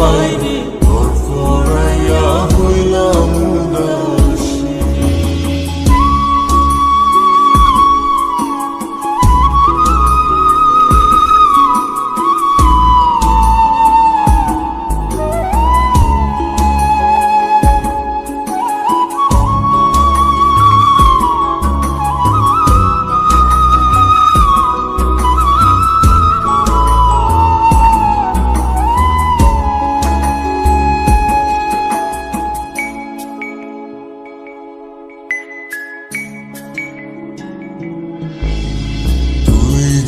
ঘরে বাইরে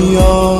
your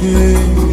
feel